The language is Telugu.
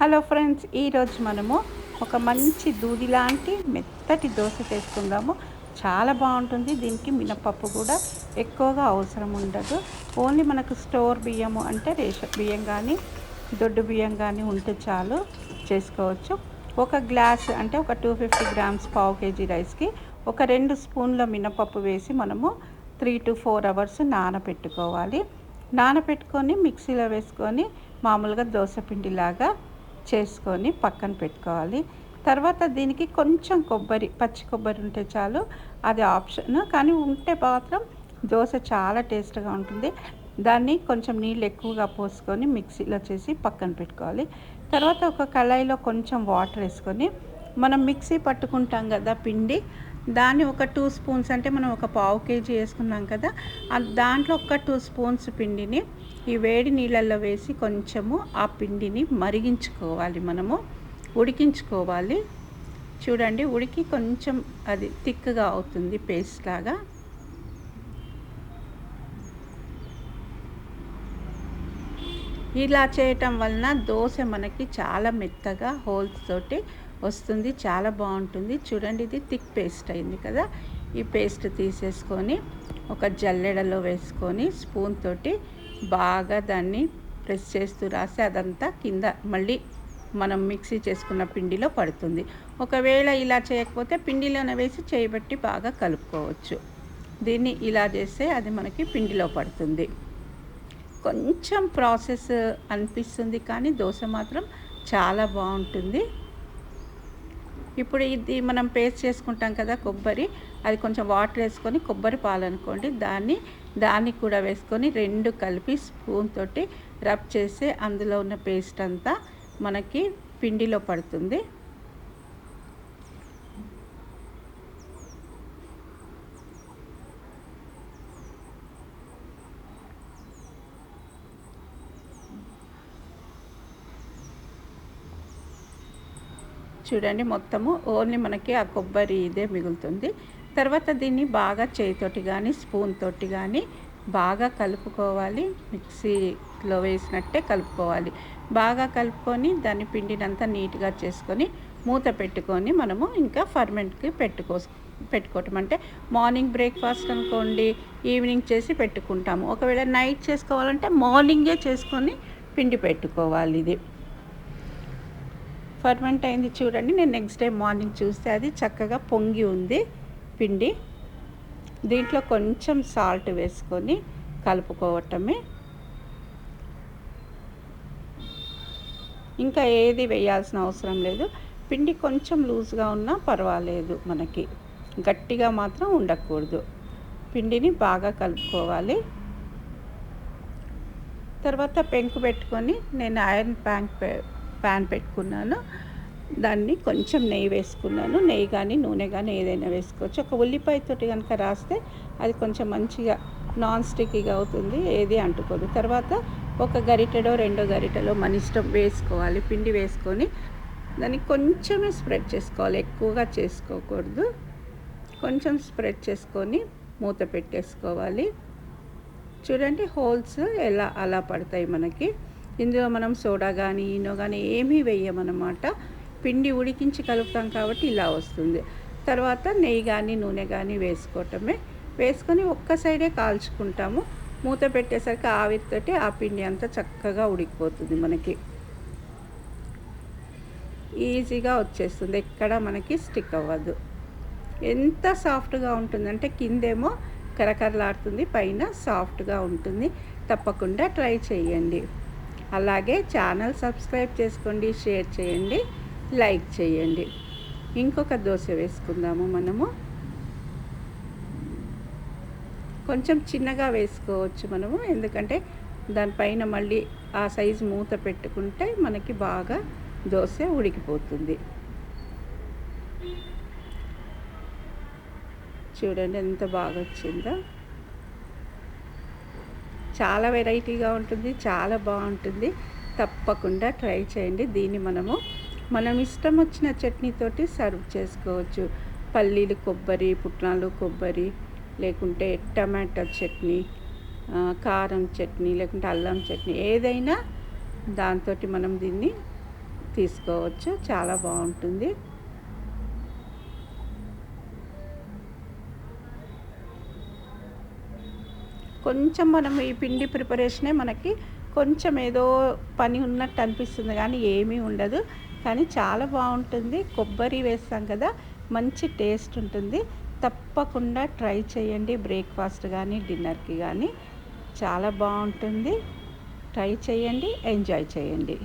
హలో ఫ్రెండ్స్ ఈరోజు మనము ఒక మంచి దూది లాంటి మెత్తటి దోశ చేసుకుందాము. చాలా బాగుంటుంది. దీనికి మినపప్పు కూడా ఎక్కువగా అవసరం ఉండదు. ఓన్లీ మనకు స్టోర్ బియ్యము అంటే రేషన్ బియ్యం కానీ దొడ్డు బియ్యం కానీ ఉంటే చాలు చేసుకోవచ్చు. ఒక గ్లాస్ అంటే ఒక టూ ఫిఫ్టీ గ్రామ్స్ పావు కేజీ రైస్కి ఒక రెండు స్పూన్ల మినపప్పు వేసి మనము త్రీ టు ఫోర్ అవర్స్ నానబెట్టుకోవాలి నానబెట్టుకొని మిక్సీలో వేసుకొని మామూలుగా దోశ పిండిలాగా చేసుకొని పక్కన పెట్టుకోవాలి. తర్వాత దీనికి కొంచెం కొబ్బరి పచ్చి కొబ్బరి ఉంటే చాలు అది ఆప్షన్. కానీ ఉంటే మాత్రం దోశ చాలా టేస్ట్గా ఉంటుంది. దాన్ని కొంచెం నీళ్ళు ఎక్కువగా పోసుకొని మిక్సీలో చేసి పక్కన పెట్టుకోవాలి. తర్వాత ఒక కళాయిలో కొంచెం వాటర్ వేసుకొని మనం మిక్సీ పట్టుకుంటాం కదా పిండి దాన్ని ఒక టూ స్పూన్స్ అంటే మనం ఒక పావు కేజీ వేసుకున్నాం కదా దాంట్లో ఒక టూ స్పూన్స్ పిండిని ఈ వేడి నీళ్ళల్లో వేసి కొంచెము ఆ పిండిని మరిగించుకోవాలి మనము. ఉడికించుకోవాలి. చూడండి ఉడికి కొంచెం అది థిక్గా అవుతుంది పేస్ట్ లాగా. ఇలా చేయటం వలన దోశ మనకి చాలా మెత్తగా హోల్స్ తోటి వస్తుంది చాలా బాగుంటుంది. చూడండి ఇది థిక్ పేస్ట్ అయింది కదా. ఈ పేస్ట్ తీసేసుకొని ఒక జల్లెడలో వేసుకొని స్పూన్ తోటి బాగా దాన్ని ప్రెస్ చేస్తూ రాసి అదంతా కింద మళ్ళీ మనం మిక్సీ చేసుకున్న పిండిలో పడుతుంది. ఒకవేళ ఇలా చేయకపోతే పిండిలోనే వేసి చేయబట్టి బాగా కలుపుకోవచ్చు. దీన్ని ఇలా చేస్తే అది మనకి పిండిలో పడుతుంది. కొంచెం ప్రాసెస్ అనిపిస్తుంది కానీ దోశ మాత్రం చాలా బాగుంటుంది. ఇప్పుడు ఇది మనం పేస్ట్ చేసుకుంటాం కదా కొబ్బరి అది కొంచెం వాటర్ వేసుకొని కొబ్బరి పాలు అనుకోండి దాన్ని దాన్ని కూడా వేసుకొని రెండు కలిపి స్పూన్ తోటి రబ్ చేసి అందులో ఉన్న పేస్ట్ అంతా మనకి పిండిలో పడుతుంది. చూడండి మొత్తము ఓన్లీ మనకి ఆ కొబ్బరి ఇదే మిగులుతుంది. తర్వాత దీన్ని బాగా చేయితోటి కానీ స్పూన్ తోటి కానీ బాగా కలుపుకోవాలి. మిక్సీలో వేసినట్టే కలుపుకోవాలి. బాగా కలుపుకొని దాన్ని పిండినంతా నీట్గా చేసుకొని మూత పెట్టుకొని మనము ఇంకా ఫర్మెంట్కి పెట్టుకో పెట్టుకోవటం. అంటే మార్నింగ్ బ్రేక్ఫాస్ట్ అనుకోండి ఈవినింగ్ చేసి పెట్టుకుంటాము. ఒకవేళ నైట్ చేసుకోవాలంటే మార్నింగే చేసుకొని పిండి పెట్టుకోవాలి ఇది. ఫర్మెంట్ అయింది చూడండి. నేను నెక్స్ట్ డే మార్నింగ్ చూస్తే అది చక్కగా పొంగి ఉంది. పిండి దీంట్లో కొంచెం సాల్ట్ వేసుకొని కలుపుకోవటమే. ఇంకా ఏది వేయాల్సిన అవసరం లేదు. పిండి కొంచెం లూజ్గా ఉన్నా పర్వాలేదు మనకి. గట్టిగా మాత్రం ఉండకూడదు. పిండిని బాగా కలుపుకోవాలి. తర్వాత పెంకు పెట్టుకొని నేను ఐరన్ ప్యాంక్ ప్యాన్ పెట్టుకున్నాను. దాన్ని కొంచెం నెయ్యి వేసుకున్నాను. నెయ్యి కానీ నూనె కానీ ఏదైనా వేసుకోవచ్చు. ఒక ఉల్లిపాయతోటి కనుక రాస్తే అది కొంచెం మంచిగా నాన్ స్టిక్కీగా అవుతుంది. ఏది అంటుకోదు. తర్వాత ఒక గరిటెడో రెండో గరిటెలో మన ఇష్టం వేసుకోవాలి. పిండి వేసుకొని దాన్ని కొంచెమే స్ప్రెడ్ చేసుకోవాలి. ఎక్కువగా చేసుకోకూడదు. కొంచెం స్ప్రెడ్ చేసుకొని మూత పెట్టేసుకోవాలి. చూడండి హోల్స్ ఎలా అలా పడతాయి మనకి. ఇందులో మనం సోడా కానీ ఈనో కానీ ఏమీ వేయమన్నమాట. పిండి ఉడికించి కలుపుతాం కాబట్టి ఇలా వస్తుంది. తర్వాత నెయ్యి కానీ నూనె కానీ వేసుకోవటమే. వేసుకొని ఒక్క సైడే కాల్చుకుంటాము. మూత పెట్టేసరికి ఆవిరితోటి ఆ పిండి అంతా చక్కగా ఉడికిపోతుంది మనకి. ఈజీగా వచ్చేస్తుంది. ఎక్కడ మనకి స్టిక్ అవ్వదు. ఎంత సాఫ్ట్గా ఉంటుందంటే కిందేమో కరకరలాడుతుంది పైన సాఫ్ట్గా ఉంటుంది. తప్పకుండా ట్రై చేయండి. అలాగే ఛానల్ సబ్స్క్రైబ్ చేసుకోండి షేర్ చేయండి లైక్ చేయండి. ఇంకొక దోశ వేసుకుందాము మనము. కొంచెం చిన్నగా వేసుకోవచ్చు మనము ఎందుకంటే దానిపైన మళ్ళీ ఆ సైజు మూత పెట్టుకుంటే మనకి బాగా దోశ ఉడికిపోతుంది. చూడండి ఎంత బాగా వచ్చిందో. చాలా వెరైటీగా ఉంటుంది చాలా బాగుంటుంది. తప్పకుండా ట్రై చేయండి. దీన్ని మనము మనం ఇష్టం వచ్చిన చట్నీతోటి సర్వ్ చేసుకోవచ్చు. పల్లీలు కొబ్బరి పుట్నాలు కొబ్బరి లేకుంటే టమాటో చట్నీ కారం చట్నీ లేకుంటే అల్లం చట్నీ ఏదైనా దాంతో మనం దీన్ని తీసుకోవచ్చు. చాలా బాగుంటుంది. కొంచెం మనం ఈ పిండి ప్రిపరేషనే మనకి కొంచెం ఏదో పని ఉన్నట్టు అనిపిస్తుంది కానీ ఏమీ ఉండదు. కానీ చాలా బాగుంటుంది. కొబ్బరి వేస్తాం కదా మంచి టేస్ట్ ఉంటుంది. తప్పకుండా ట్రై చేయండి. బ్రేక్ఫాస్ట్ కానీ డిన్నర్కి కానీ చాలా బాగుంటుంది. ట్రై చేయండి. ఎంజాయ్ చేయండి.